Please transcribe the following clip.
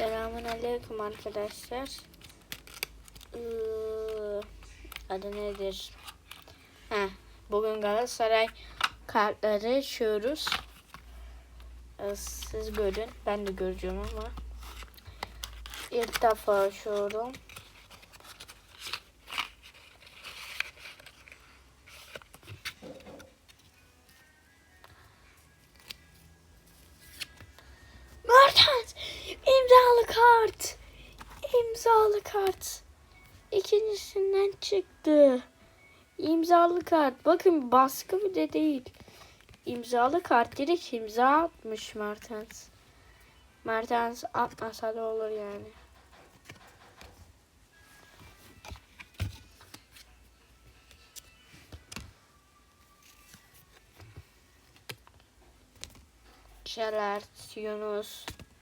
Selamun aleyküm arkadaşlar. Ee, adı nedir? Heh, bugün Galatasaray kartları açıyoruz. Ee, Siz görün. Ben de göreceğim ama. İlk defa açıyorum. Kart. İmzalı kart. İkincisinden çıktı. İmzalı kart. Bakın baskı bile değil. İmzalı kart direkt imza atmış Mertens. Mertens atmasa da olur yani. Şelert, Yunus,